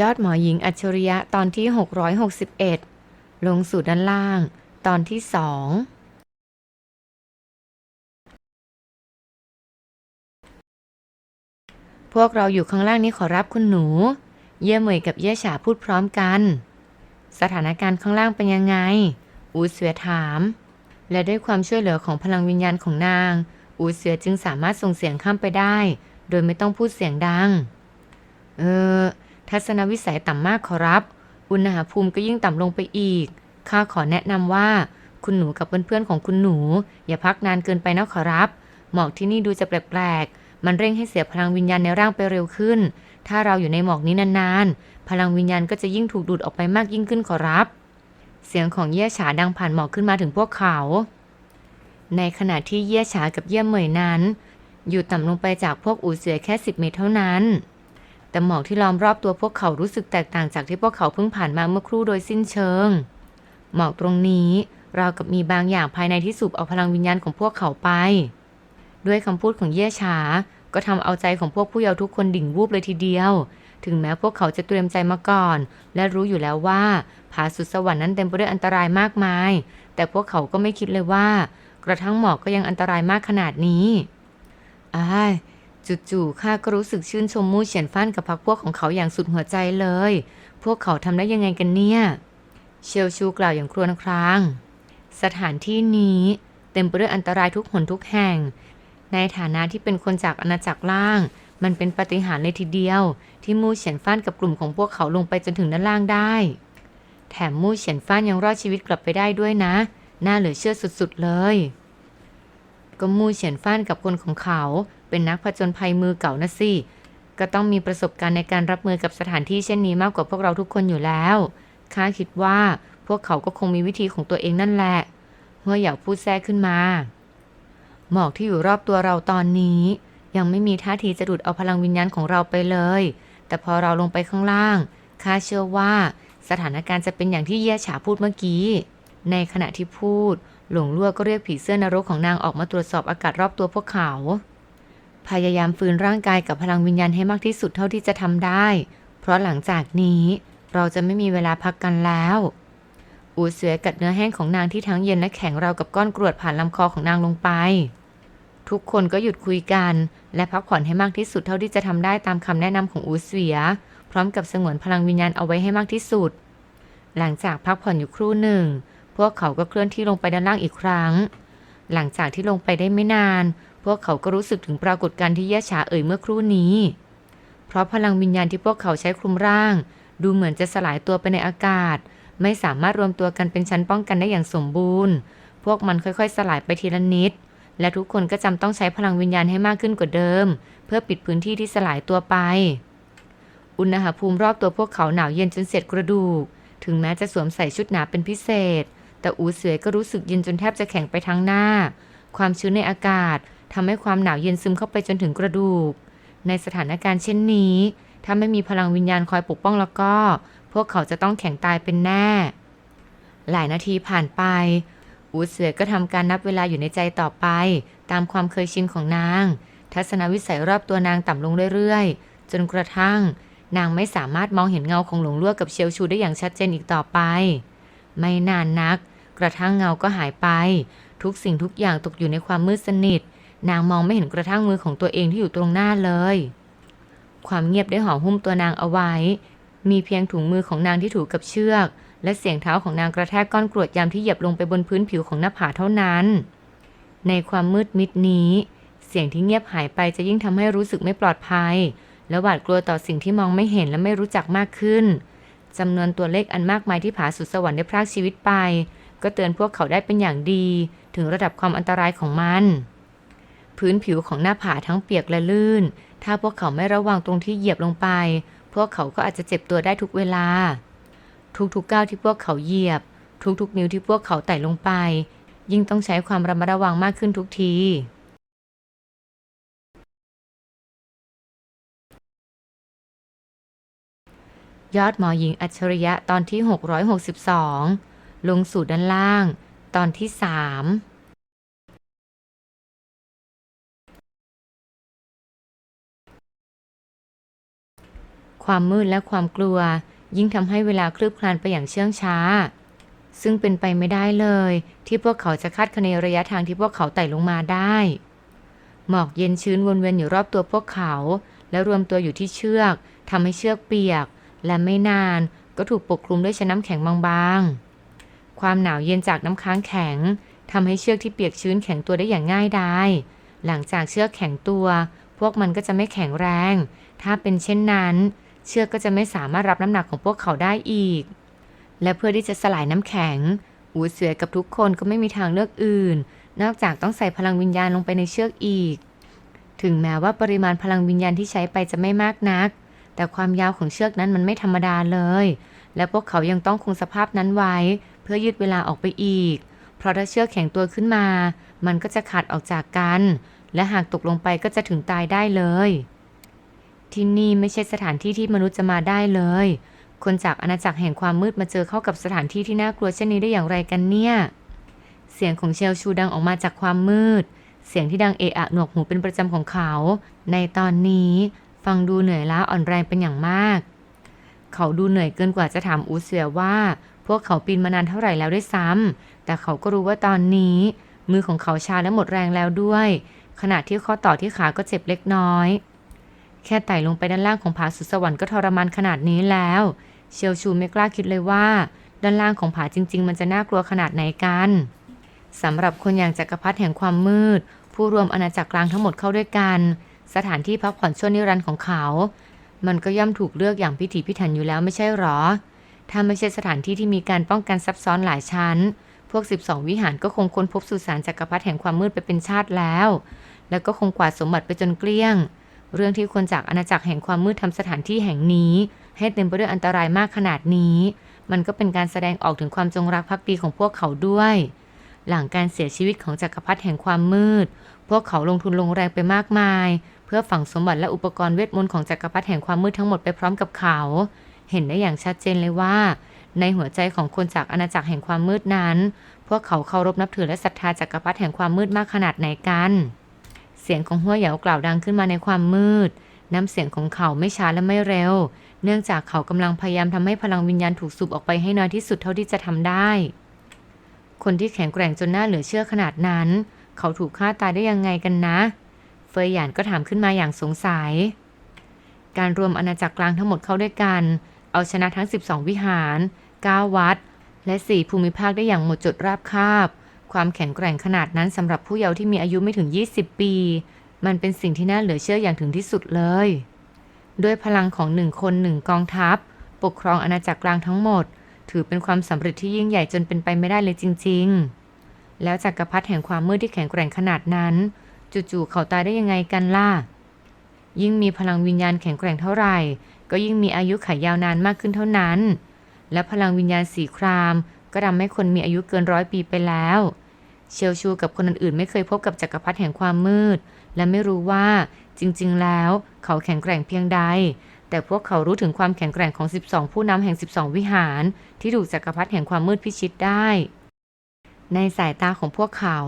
ยอดหมอหญิงอัจฉริยะตอนที่ 661 ลงสู่ด้านล่าง ตอนที่สองพวกเราอยู่ข้างล่างนี้ขอรับคุณหนู เย่เหมยกับเย่ฉาพูดพร้อมกัน สถานการณ์ข้างล่างเป็นยังไง อูเสือถาม และด้วยความช่วยเหลือของพลังวิญญาณของนาง อูเสือจึงสามารถส่งเสียงข้ามไปได้ โดยไม่ต้องพูดเสียงดัง เออ ทัศนวิสัยต่ำมากขอรับ อุณหภูมิก็ยิ่งต่ำลงไปอีก ข้าขอแนะนำว่า คุณหนูกับเพื่อนๆของคุณหนู อย่าพักนานเกินไปนะขอรับ หมอกที่นี่ดูจะแปลกๆ มันเร่งให้เสียพลังวิญญาณในร่างไปเร็วขึ้น ถ้าเราอยู่ในหมอกนี้นานๆ พลังวิญญาณก็จะยิ่งถูกดูดออกไปมากยิ่งขึ้นขอรับ เสียงของเยี่ยฉาดังผ่านหมอกขึ้นมาถึงพวกเขา ในขณะที่เยี่ยฉากับเยี่ยเหมยนั้น อยู่ต่ำลงไปจากพวกอูเสือแค่ 10 เมตรเท่านั้น แต่หมอกที่ล้อมรอบตัวพวกเขารู้สึกแตกต่างจากที่พวกเขาเพิ่งผ่านมาเมื่อครู่โดยสิ้นเชิง หมอกตรงนี้ราวกับมีบางอย่างภายในที่สูบเอาพลังวิญญาณของพวกเขาไป ด้วยคำพูดของเย่ฉาก็ทำเอาใจของพวกผู้เยาว์ทุกคนดิ่งวูบเลยทีเดียว ถึงแม้พวกเขาจะเตรียมใจมาก่อน และรู้อยู่แล้วว่าผาสุดสวรรค์นั้นเต็มไปด้วยอันตรายมากมาย แต่พวกเขาก็ไม่คิดเลยว่า กระทั่งหมอกก็ยังอันตรายมากขนาดนี้อ้าย จู่ๆ ข้าก็รู้สึกชื่นชมมู่เฉียนฟั่นกับพรรคพวกของเขาอย่างสุดหัวใจเลย พวกเขาทำได้ยังไงกันเนี่ย เชลชูกล่าวอย่างครวญคราง สถานที่นี้เต็มไปด้วยอันตรายทุกหนทุกแห่ง ในฐานะที่เป็นคนจากอาณาจักรล่าง มันเป็นปาฏิหาริย์เลยทีเดียว ที่มู่เฉียนฟ้านกับกลุ่มของพวกเขาลงไปจนถึงด้านล่างได้ แถมมู่เฉียนฟ้านยังรอดชีวิตกลับไปได้ด้วยนะ น่าเหลือเชื่อสุดๆเลยก็มู่เฉียนฟ้านกับคนของเขา เป็นนักผจญภัยมือเก่านะสิ ก็ต้องมีประสบการณ์ในการรับมือกับสถานที่เช่นนี้มากกว่าพวกเราทุกคนอยู่แล้วข้าคิดว่าพวกเขาก็คงมีวิธีของตัวเองนั่นแหละเมื่ออยากพูดแทรกขึ้นมา หมอกที่อยู่รอบตัวเราตอนนี้ ยังไม่มีท่าทีจะดูดเอาพลังวิญญาณของเราไปเลย แต่พอเราลงไปข้างล่างข้าเชื่อว่าสถานการณ์จะเป็นอย่างที่เย่ฉาพูดเมื่อกี้ ในขณะที่พูด หลงลั่วก็เรียกผีเสื้อนรกของนางออกมาตรวจสอบอากาศรอบตัวพวกเขา พยายามฟื้นร่างกายกับพลังวิญญาณให้มากที่สุดเท่าที่จะทำได้ เพราะหลังจากนี้เราจะไม่มีเวลาพักกันแล้ว อูเสือกัดเนื้อแห้งของนางที่ทั้งเย็นและแข็งเรากับก้อนกรวดผ่านลำคอของนางลงไป ทุกคนก็หยุดคุยกัน และพักผ่อนให้มากที่สุดเท่าที่จะทำได้ตามคำแนะนำของอูเสือพร้อมกับสงวนพลังวิญญาณเอาไว้ให้มากที่สุด หลังจากพักผ่อนอยู่ครู่หนึ่ง พวกเขาก็เคลื่อนที่ลงไปด้านล่างอีกครั้ง หลังจากที่ลงไปได้ไม่นาน พวกเขาก็รู้สึกถึงปรากฏการณ์ที่แย่ฉาเอ่ยเมื่อครู่นี้ เพราะพลังวิญญาณที่พวกเขาใช้คลุมร่าง ดูเหมือนจะสลายตัวไปในอากาศ ไม่สามารถรวมตัวกันเป็นชั้นป้องกันได้อย่างสมบูรณ์ พวกมันค่อยๆ สลายไปทีละนิด และทุกคนก็จำต้องใช้พลังวิญญาณให้มากขึ้นกว่าเดิม เพื่อปิดพื้นที่ที่สลายตัวไป อุณหภูมิรอบตัวพวกเขาหนาวเย็นจนเสียดกระดูก ถึงแม้จะสวมใส่ชุดหนาเป็นพิเศษ แต่อูเสือก็รู้สึกเย็นจนแทบจะแข็งไปทั้งหน้า ความชื้นในอากาศทำให้ความหนาวเย็นซึมเข้าไปจนถึงกระดูก ในสถานการณ์เช่นนี้ ถ้าไม่มีพลังวิญญาณคอยปกป้องแล้วก็ พวกเขาจะต้องแข็งตายเป็นแน่ หลายนาทีผ่านไป อูเสือก็ทำการนับเวลาอยู่ในใจต่อไป ตามความเคยชินของนาง ทัศนวิสัยรอบตัวนางต่ำลงเรื่อยๆ จนกระทั่งนางไม่สามารถมองเห็นเงาของหลงลั่วกับเชียวชูได้อย่างชัดเจนอีกต่อไป ไม่นานนัก กระทั่งเงาก็หายไป ทุกสิ่งทุกอย่างตกอยู่ในความมืดสนิท นางมองไม่เห็นกระทั่งมือของตัวเองที่อยู่ตรงหน้าเลย ความเงียบได้ห่อหุ้มตัวนางเอาไว้ มีเพียงถุงมือของนางที่ถูกกับเชือก และเสียงเท้าของนางกระแทกก้อนกรวดยามที่เหยียบลงไปบนพื้นผิวของหน้าผาเท่านั้น ในความมืดมิดนี้ เสียงที่เงียบหายไปจะยิ่งทำให้รู้สึกไม่ปลอดภัย และหวาดกลัวต่อสิ่งที่มองไม่เห็นและไม่รู้จักมากขึ้น จำนวนตัวเลขอันมากมายที่ผาสุดสวรรค์ได้พรากชีวิตไป ก็เตือนพวกเขาได้เป็นอย่างดี ถึงระดับความอันตรายของมัน พื้นผิวของหน้าผาทั้งเปียกและลื่น ถ้าพวกเขาไม่ระวังตรงที่เหยียบลงไป พวกเขาก็อาจจะเจ็บตัวได้ทุกเวลา ทุกๆก้าวที่พวกเขาเหยียบ ทุกๆนิ้วที่พวกเขาไต่ลงไป ยิ่งต้องใช้ความระมัดระวังมากขึ้นทุกที ยอดหมอหญิงอัจฉริยะตอนที่ 662 ลงสู่ด้านล่าง ตอนที่สามคความมืดและความกลัว ยิ่งทำให้เวลาคลืบคลานไปอย่างเชื่องช้า ซึ่งเป็นไปไม่ได้เลย ที่พวกเขาจะคาดคะเนระยะทางที่พวกเขาไต่ลงมาได้ หมอกเย็นชื้นวนเวียนอยู่รอบตัวพวกเขา และรวมตัวอยู่ที่เชือกทำให้เชือกเปียก และไม่นานก็ถูกปกคลุมด้วยชั้นน้ำแข็งบางๆ ความหนาวเย็นจากน้ำค้างแข็งทำให้เชือกที่เปียกชื้นแข็งตัวได้อย่างง่ายดายหลังจากเชือกแข็งตัว พวกมันก็จะไม่แข็งแรง ถ้าเป็นเช่นนั้น เชือกก็จะไม่สามารถรับน้ำหนักของพวกเขาได้อีก และเพื่อที่จะสลายน้ำแข็ง อูเสือกับทุกคนก็ไม่มีทางเลือกอื่น นอกจากต้องใส่พลังวิญญาณลงไปในเชือกอีก ถึงแม้ว่าปริมาณพลังวิญญาณที่ใช้ไปจะไม่มากนัก แต่ความยาวของเชือกนั้นมันไม่ธรรมดาเลย และพวกเขายังต้องคงสภาพนั้นไว้ เพื่อยืดเวลาออกไปอีก เพราะถ้าเชือกแข็งตัวขึ้นมา มันก็จะขาดออกจากกัน และหากตกลงไปก็จะถึงตายได้เลย ที่นี่ไม่ใช่สถานที่ที่มนุษย์จะมาได้เลย คนจากอาณาจักรแห่งความมืดมาเจอเข้ากับสถานที่ที่น่ากลัวเช่นนี้ได้อย่างไรกันเนี่ย เสียงของเชลชูดังออกมาจากความมืดเสียงที่ดังเอะอะหนวกหูเป็นประจำของเขา ในตอนนี้ ฟังดูเหนื่อยล้าอ่อนแรงเป็นอย่างมาก เขาดูเหนื่อยเกินกว่าจะถามอูเสือว่า พวกเขาปีนมานานเท่าไหร่แล้วด้วยซ้ำแต่เขาก็รู้ว่าตอนนี้ มือของเขาชาและหมดแรงแล้วด้วย ขณะที่ข้อต่อที่ขาก็เจ็บเล็กน้อย แค่ไต่ลงไปด้านล่างของผาสุดสวรรค์ก็ทรมานขนาดนี้แล้ว เชียวชูไม่กล้าคิดเลยว่า ด้านล่างของผาจริง ๆ มันจะน่ากลัวขนาดไหนกันสำหรับคนอย่างจักรพรรดิแห่งความมืด ผู้รวมอาณาจักรกลางทั้งหมดเข้าด้วยกัน สถานที่พักผ่อนชั่วนิรันดร์ของเขา มันก็ย่อมถูกเลือกอย่างพิถีพิถันอยู่แล้วไม่ใช่หรอ ถ้าไม่ใช่สถานที่ที่มีการป้องกันซับซ้อนหลายชั้น พวก 12 วิหารก็คงค้นพบสุสานจักรพรรดิแห่งความมืดไปเป็นชาติแล้ว แล้วก็คงกวาดสมบัติไปจนเกลี้ยง เรื่องที่คนจากอาณาจักรแห่งความมืดทำสถานที่แห่งนี้ ให้เต็มไปด้วยอันตรายมากขนาดนี้ มันก็เป็นการแสดงออกถึงความจงรักภักดีของพวกเขาด้วย หลังการเสียชีวิตของจักรพรรดิแห่งความมืด พวกเขาลงทุนลงแรงไปมากมาย เพื่อฝังสมบัติและอุปกรณ์เวทมนต์ของจักรพรรดิแห่งความมืดทั้งหมดไปพร้อมกับเขา เห็นได้อย่างชัดเจนเลยว่า ในหัวใจของคนจากอาณาจักรแห่งความมืดนั้น พวกเขาเคารพนับถือและศรัทธาจักรพรรดิแห่งความมืดมากขนาดไหนกัน เสียงของหัวเหยากล่าวดังขึ้นมาในความมืด น้ำเสียงของเขาไม่ช้าและไม่เร็ว เนื่องจากเขากำลังพยายามทำให้พลังวิญญาณถูกสูบออกไปให้น้อยที่สุดเท่าที่จะทำได้ คนที่แข็งแกร่งจนน่าเหลือเชื่อขนาดนั้น เขาถูกฆ่าตายได้ยังไงกันนะ เฟยหยานก็ถามขึ้นมาอย่างสงสัย การรวมอาณาจักรกลางทั้งหมดเข้าด้วยกัน เอาชนะทั้ง 12 วิหาร 9 วัด และ 4 ภูมิภาคได้อย่างหมดจดราบคาบ ความแข็งแกร่งขนาดนั้นสำหรับผู้เยาว์ที่มีอายุไม่ถึง 20 ปี มันเป็นสิ่งที่น่าเหลือเชื่ออย่างถึงที่สุดเลย ด้วยพลังของหนึ่งคนหนึ่งกองทัพ ปกครองอาณาจักรกลางทั้งหมด ถือเป็นความสำเร็จที่ยิ่งใหญ่จนเป็นไปไม่ได้เลยจริง ๆ แล้วจักรพรรดิแห่งความมืดที่แข็งแกร่งขนาดนั้น จู่ๆเขาตายได้ยังไงกันล่ะ ยิ่งมีพลังวิญญาณแข็งแกร่งเท่าไหร่ ก็ยิ่งมีอายุขัยยาวนานมากขึ้นเท่านั้น และพลังวิญญาณสีคราม ก็ทำให้คนมีอายุเกินร้อยปีไปแล้ว เชียวชูกับคนอื่นๆ ไม่เคยพบกับจักรพรรดิแห่งความมืด และไม่รู้ว่าจริง ๆ แล้วเขาแข็งแกร่งเพียงใด แต่พวกเขารู้ถึงความแข็งแกร่งของ 12 ผู้นำแห่ง 12 วิหาร ที่ถูกจักรพรรดิแห่งความมืดพิชิตได้ ในสายตาของพวกเขา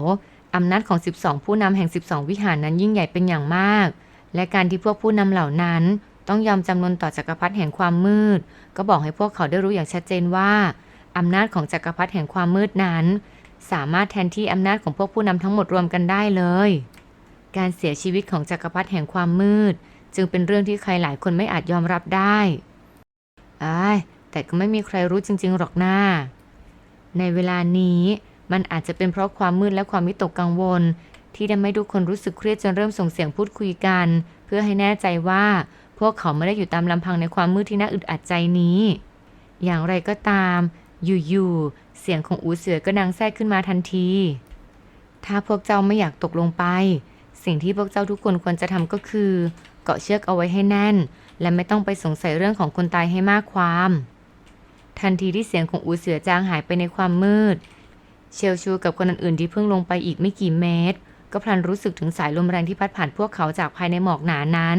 อำนาจของ 12 ผู้นำแห่ง 12 วิหารนั้นยิ่งใหญ่เป็นอย่างมาก และการที่พวกผู้นำเหล่านั้นต้องยอมจำนนต่อจักรพรรดิแห่งความมืด ก็บอกให้พวกเขาได้รู้อย่างชัดเจนว่าอำนาจของจักรพรรดิแห่งความมืดนั้น สามารถแทนที่อำนาจของพวกผู้นำทั้งหมดรวมกันได้เลย การเสียชีวิตของจักรพรรดิแห่งความมืด จึงเป็นเรื่องที่ใครหลายคนไม่อาจยอมรับได้อ้ายแต่ก็ไม่มีใครรู้จริง ๆ หรอกหน้า ในเวลานี้ มันอาจจะเป็นเพราะความมืดและความวิตกกังวล ที่ทำให้ทุกคนรู้สึกเครียดจนเริ่มส่งเสียงพูดคุยกัน เพื่อให้แน่ใจว่าพวกเขาไม่ได้อยู่ตามลำพังในความมืดที่น่าอึดอัดใจนี้ อย่างไรก็ตาม อยู่ๆ เสียงของอูเสือก็ดังแทรกขึ้นมาทันที ถ้าพวกเจ้าไม่อยากตกลงไป สิ่งที่พวกเจ้าทุกคนควรจะทำก็คือ เกาะเชือกเอาไว้ให้แน่น และไม่ต้องไปสงสัยเรื่องของคนตายให้มากความ ทันทีที่เสียงของอูเสือจางหายไปในความมืด เชลชูกับคนอื่นๆที่เพิ่งลงไปอีกไม่กี่เมตร ก็พลันรู้สึกถึงสายลมแรงที่พัดผ่านพวกเขาจากภายในหมอกหนานั้น